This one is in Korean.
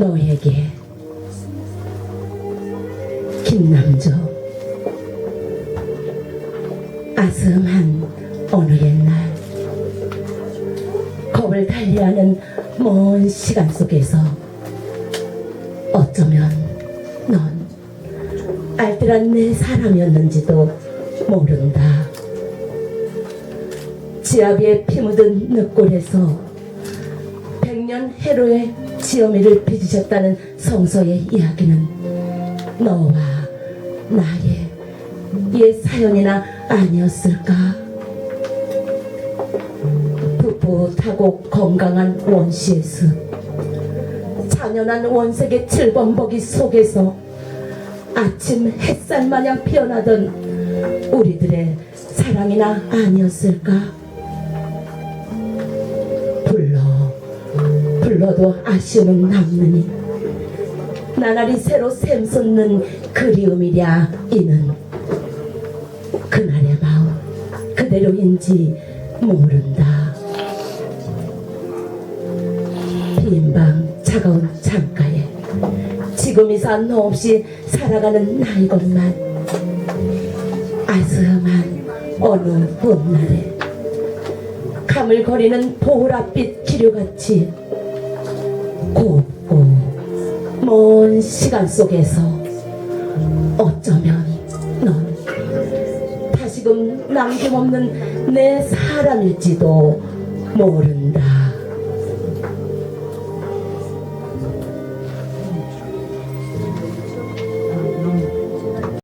너에게 김남조 아스음한 어느 옛날 겁을 달리하는 먼 시간 속에서 어쩌면 넌 알뜰한 내 사람이었는지도 모른다 지아비의 피 묻은 늪골에서 백년 해로의 지어미를 빚으셨다는 성서의 이야기는 너와 나의 옛 사연이나 아니었을까? 풋풋하고 건강한 원시의 숲 잔연한 원색의 칠번버기 속에서 아침 햇살 마냥 피어나던 우리들의 사랑이나 아니었을까? 불러 불러도 아쉬움은 남느니. 나날이 새로 샘솟는 그리움이랴 이는. 그날의 마음 그대로인지 모른다. 빈 방 차가운 창가에 지금 이산 너 없이 살아가는 나이것만 아스름한 어느 봄날에 가물거리는 보랏빛 기류같이 곱고 먼 시간 속에서 어쩌면 넌 다시금 남김없는 내 사람일지도 모른다.